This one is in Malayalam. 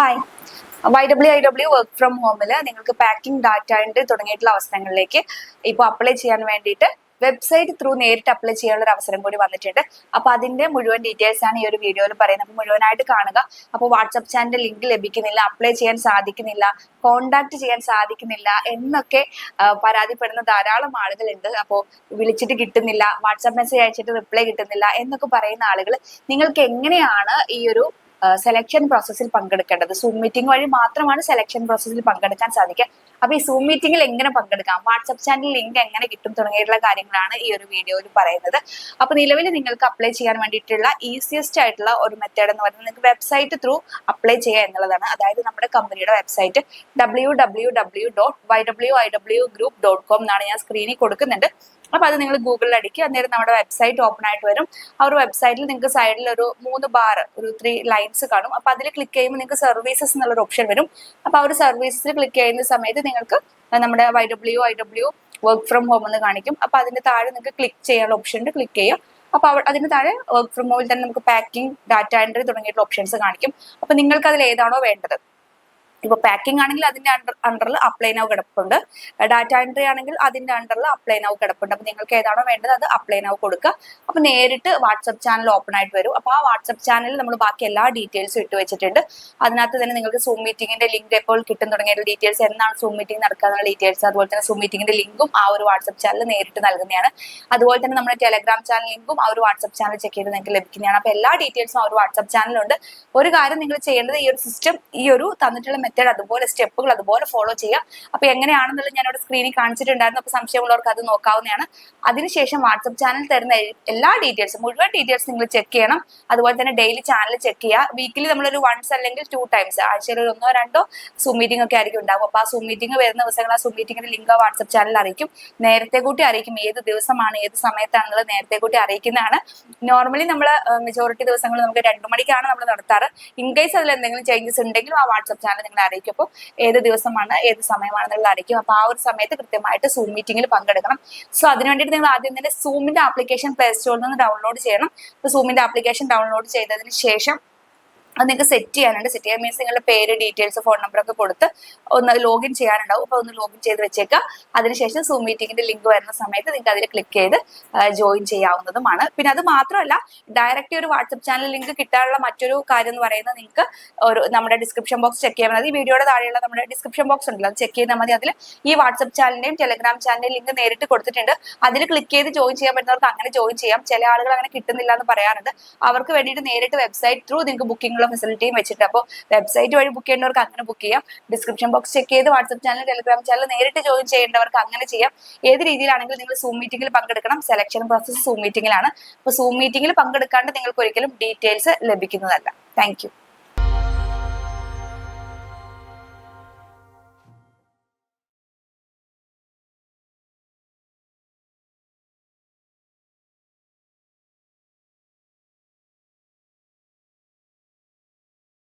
Hi Y W I W work from ഹോമിൽ നിങ്ങൾക്ക് പാക്കിംഗ് ഡാറ്റ ഉണ്ട് തുടങ്ങിയിട്ടുള്ള അവസരങ്ങളിലേക്ക് ഇപ്പോൾ അപ്ലൈ ചെയ്യാൻ വേണ്ടിയിട്ട് വെബ്സൈറ്റ് ത്രൂ നേരിട്ട് അപ്ലൈ ചെയ്യാനുള്ള ഒരു അവസരം കൂടി വന്നിട്ടുണ്ട്. അപ്പൊ അതിന്റെ മുഴുവൻ ഡീറ്റെയിൽസ് ആണ് ഈ ഒരു വീഡിയോയിൽ പറയുന്നത്. അപ്പൊ മുഴുവനായിട്ട് കാണുക. അപ്പോൾ വാട്സപ്പ് ചാനലിന്റെ ലിങ്ക് ലഭിക്കുന്നില്ല അപ്ലൈ ചെയ്യാൻ സാധിക്കുന്നില്ല കോണ്ടാക്ട് ചെയ്യാൻ സാധിക്കുന്നില്ല എന്നൊക്കെ പരാതിപ്പെടുന്ന ധാരാളം ആളുകളുണ്ട്. അപ്പോൾ വിളിച്ചിട്ട് കിട്ടുന്നില്ല വാട്സാപ്പ് മെസ്സേജ് അയച്ചിട്ട് റിപ്ലൈ കിട്ടുന്നില്ല എന്നൊക്കെ പറയുന്ന ആളുകൾ നിങ്ങൾക്ക് എങ്ങനെയാണ് ഈ ഒരു സെലക്ഷൻ പ്രോസസ്സിൽ പങ്കെടുക്കേണ്ടത്. സൂം മീറ്റിംഗ് വഴി മാത്രമാണ് സെലക്ഷൻ പ്രോസസ്സിൽ പങ്കെടുക്കാൻ സാധിക്കുക. അപ്പൊ ഈ സൂം മീറ്റിംഗിൽ എങ്ങനെ പങ്കെടുക്കാം? വാട്സപ്പ് ചാനൽ ലിങ്ക് എങ്ങനെ കിട്ടും തുടങ്ങിയിട്ടുള്ള കാര്യങ്ങളാണ് ഈ ഒരു വീഡിയോയിൽ പറയുന്നത്. അപ്പൊ നിലവിൽ നിങ്ങൾക്ക് അപ്ലൈ ചെയ്യാൻ വേണ്ടിയിട്ടുള്ള ഈസിയസ്റ്റ് ആയിട്ടുള്ള ഒരു മെത്തേഡ് എന്ന് പറയുന്നത് നിങ്ങൾക്ക് വെബ്സൈറ്റ് ത്രൂ അപ്ലൈ ചെയ്യുക എന്നുള്ളതാണ്. അതായത് നമ്മുടെ കമ്പനിയുടെ website W W W dot Y W I W group dot com എന്നാണ് ഞാൻ സ്ക്രീനിൽ കൊടുക്കുന്നുണ്ട്. അപ്പൊ അത് നിങ്ങൾ ഗൂഗിളിൽ അടിക്കുക. അന്നേരം നമ്മുടെ വെബ്സൈറ്റ് ഓപ്പൺ ആയിട്ട് വരും. ആ ഒരു വെബ്സൈറ്റിൽ നിങ്ങൾക്ക് സൈഡിൽ ഒരു മൂന്ന് ബാർ ഒരു ത്രീ ലൈൻസ് കാണും. അപ്പൊ അതിൽ ക്ലിക്ക് ചെയ്യുമ്പോൾ നിങ്ങൾക്ക് സർവീസസ് എന്നുള്ളൊരു ഓപ്ഷൻ വരും. അപ്പൊ ആ ഒരു സർവീസസിൽ ക്ലിക്ക് ചെയ്യുന്ന സമയത്ത് നിങ്ങൾക്ക് നമ്മുടെ Y W I W work from home എന്ന് കാണിക്കും. അപ്പൊ അതിന്റെ താഴെ നിങ്ങൾക്ക് ക്ലിക്ക് ചെയ്യാനുള്ള ഓപ്ഷൻ ഉണ്ട്. ക്ലിക്ക് ചെയ്യാം അപ്പൊ അവ- അതിന് താഴെ വർക്ക് ഫ്രം ഹോമിൽ തന്നെ നമുക്ക് പാക്കിംഗ് ഡാറ്റ എൻട്രി തുടങ്ങിയിട്ടുള്ള ഓപ്ഷൻസ് കാണിക്കും. അപ്പൊ നിങ്ങൾക്ക് അതിൽ ഏതാണോ വേണ്ടത്? ഇപ്പൊ പാക്കിംഗ് ആണെങ്കിൽ അതിന്റെ അണ്ടറിൽ അപ്ലൈ നൗ കിടപ്പുണ്ട്. ഡാറ്റ എൻട്രി ആണെങ്കിൽ അതിന്റെ അണ്ടറിൽ അപ്ലൈ നൗ കിടപ്പുണ്ട്. അപ്പൊ നിങ്ങൾക്ക് ഏതാണോ വേണ്ടത് അത് അപ്ലൈ നൗ കൊടുക്കുക. അപ്പൊ നേരിട്ട് വാട്സപ്പ് ചാനൽ ഓപ്പൺ ആയിട്ട് വരും. അപ്പൊ ആ വാട്സപ്പ് ചാനലിൽ നമ്മൾ ബാക്കി എല്ലാ ഡീറ്റെയിൽസും ഇട്ട് വെച്ചിട്ടുണ്ട്. അതിനകത്ത് തന്നെ നിങ്ങൾക്ക് സൂം മീറ്റിംഗിന്റെ ലിങ്ക് എപ്പോൾ കിട്ടും തുടങ്ങിയ ഡീറ്റെയിൽസ് എന്നാണ് സൂം മീറ്റിംഗ് നടക്കാനുള്ള ഡീറ്റെയിൽസ് അതുപോലെ തന്നെ സൂം മീറ്റിംഗിന്റെ ലിങ്കും ആ ഒരു വാട്സപ്പ് ചാനൽ നേരിട്ട് നൽകുന്നതാണ്. അതുപോലെ തന്നെ നമ്മുടെ ടെലഗ്രാം ചാനൽ ലിങ്കും ആ ഒരു വാട്സപ്പ് ചാനൽ ചെക്ക് ചെയ്ത് നിങ്ങൾക്ക് ലഭിക്കുന്നതാണ്. അപ്പൊ എല്ലാ ഡീറ്റെയിൽസും ആ ഒരു വാട്സപ്പ് ചാനലുണ്ട് ഒരു കാര്യം നിങ്ങൾ ചെയ്യേണ്ടത് ഈ ഒരു സിസ്റ്റം ഈ ഒരു തന്നിട്ടുള്ള മെത്തേഡ് അതുപോലെ സ്റ്റെപ്പുകൾ അതുപോലെ ഫോളോ ചെയ്യുക. അപ്പൊ എങ്ങനെയാണെന്നുള്ളത് ഞാൻ ഇവിടെ സ്ക്രീനിൽ കാണിച്ചിട്ടുണ്ടായിരുന്നു. അപ്പൊ സംശയമുള്ളവർക്ക് അത് നോക്കാവുന്നതാണ്. അതിനുശേഷം വാട്സപ്പ് ചാനൽ തരുന്ന എല്ലാ ഡീറ്റെയിൽസും മുഴുവൻ ഡീറ്റെയിൽസ് നിങ്ങൾ ചെക്ക് ചെയ്യണം. അതുപോലെ തന്നെ ഡെയിലി ചാനൽ ചെക്ക് ചെയ്യുക. വീക്കിലി നമ്മളൊരു വൺസ് അല്ലെങ്കിൽ ടു ടൈംസ് ആഴ്ചയിൽ ഒരു ഒന്നോ രണ്ടോ സൂം മീറ്റിംഗ് ഒക്കെ ആയിരിക്കും ഉണ്ടാവും അപ്പൊ ആ സൂം മീറ്റിംഗ് വരുന്ന ദിവസങ്ങൾ ആ സൂം മീറ്റിംഗിന്റെ ലിങ്ക് വാട്സപ്പ് ചാനലിൽ അറിയിക്കും. നേരത്തെ കൂട്ടി അറിയിക്കും ഏത് ദിവസമാണ് ഏത് സമയത്താണെന്നുള്ളത് നേരത്തെ കൂട്ടി അറിയിക്കുന്നതാണ്. നോർമലി നമ്മൾ മെജോറിറ്റി ദിവസങ്ങൾ നമുക്ക് രണ്ടു മണിക്കാണ് നമ്മൾ നടത്താറ്. ഇൻ കേസ് അതിൽ എന്തെങ്കിലും ചേഞ്ചസ് ഉണ്ടെങ്കിലും ആ വാട്സപ്പ് ചാനൽ നിങ്ങൾ അറിയിക്കും അപ്പോൾ ഏത് ദിവസമാണ് ഏത് സമയമാണെന്നുള്ളത് അറിയിക്കും. അപ്പൊ ആ ഒരു സമയത്ത് കൃത്യമായിട്ട് സൂം മീറ്റിംഗിൽ പങ്കെടുക്കണം. സോ അതിന് വേണ്ടിയിട്ട് നിങ്ങൾ ആദ്യം തന്നെ സൂമിന്റെ ആപ്ലിക്കേഷൻ പ്ലേ സ്റ്റോറിൽ നിന്ന് ഡൗൺലോഡ് ചെയ്യണം. സൂമിന്റെ ആപ്ലിക്കേഷൻ ഡൗൺലോഡ് ചെയ്തതിന് ശേഷം അത് നിങ്ങൾക്ക് സെറ്റ് ചെയ്യാനുണ്ട്. സെറ്റ് ചെയ്യാൻ മീൻസ് നിങ്ങളുടെ പേര് ഡീറ്റെയിൽസ് ഫോൺ നമ്പർ ഒക്കെ കൊടുത്ത് ഒന്ന് ലോഗിൻ ചെയ്യാനുണ്ടാവും. അപ്പോൾ ഒന്ന് ലോഗിൻ ചെയ്ത് വെച്ചേക്കുക അതിനുശേഷം സൂം മീറ്റിംഗിന്റെ ലിങ്ക് വരുന്ന സമയത്ത് നിങ്ങൾക്ക് അതിൽ ക്ലിക്ക് ചെയ്ത് ജോയിൻ ചെയ്യാവുന്നതുമാണ്. പിന്നെ അത് മാത്രമല്ല ഡയറക്റ്റ് ഒരു വാട്സപ്പ് ചാനൽ ലിങ്ക് കിട്ടാനുള്ള മറ്റൊരു കാര്യം എന്ന് പറയുന്നത് നിങ്ങൾക്ക് ഒരു നമ്മുടെ ഡിസ്ക്രിപ്ഷൻ ബോക്സ് ചെക്ക് ചെയ്യാൻ ഈ വീഡിയോയുടെ താഴെയുള്ള നമ്മുടെ ഡിസ്ക്രിപ്ഷൻ ബോക്സ് ഉണ്ടല്ലോ അത് ചെക്ക് ചെയ്താൽ മതി. അതിൽ ഈ വാട്സപ്പ് ചാനലിന്റെയും ടെലഗ്രാം ചാനലിന്റെയും ലിങ്ക് നേരിട്ട് കൊടുത്തിട്ടുണ്ട്. അതിൽ ക്ലിക്ക് ചെയ്ത് ജോയിൻ ചെയ്യാൻ പറ്റുന്നവർക്ക് അങ്ങനെ ജോയിൻ ചെയ്യാം. ചില ആളുകൾ അങ്ങനെ കിട്ടുന്നില്ല എന്ന് പറയാറുണ്ട്. അവർക്ക് വേണ്ടിയിട്ട് നേരിട്ട് വെബ്സൈറ്റ് ത്രൂ നിങ്ങൾക്ക് ബുക്കിംഗ് ഉള്ള ഫെസിലിറ്റിയും വെച്ചിട്ട്. അപ്പോൾ വെബ്സൈറ്റ് വഴി ബുക്ക് ചെയ്യേണ്ടവർക്ക് അങ്ങനെ ബുക്ക് ചെയ്യാം. ഡിസ്ക്രിപ്ഷൻ ബോക്സ് ചെക്ക് ചെയ്ത് വാട്സപ്പ് ചാനൽ ടെലിഗ്രാം ചാനൽ നേരിട്ട് ജോയിൻ ചെയ്യേണ്ടവർക്ക് അങ്ങനെ ചെയ്യാം. ഏത് രീതിയിലാണെങ്കിലും നിങ്ങൾ സൂം മീറ്റിംഗിൽ പങ്കെടുക്കണം. സെലക്ഷൻ പ്രോസസ്സ് സൂം മീറ്റിംഗിലാണ് അപ്പോൾ സൂം മീറ്റിംഗിൽ പങ്കെടുക്കാണ്ട് നിങ്ങൾക്ക് ഒരിക്കലും ഡീറ്റെയിൽസ് ലഭിക്കുന്നതല്ല. താങ്ക്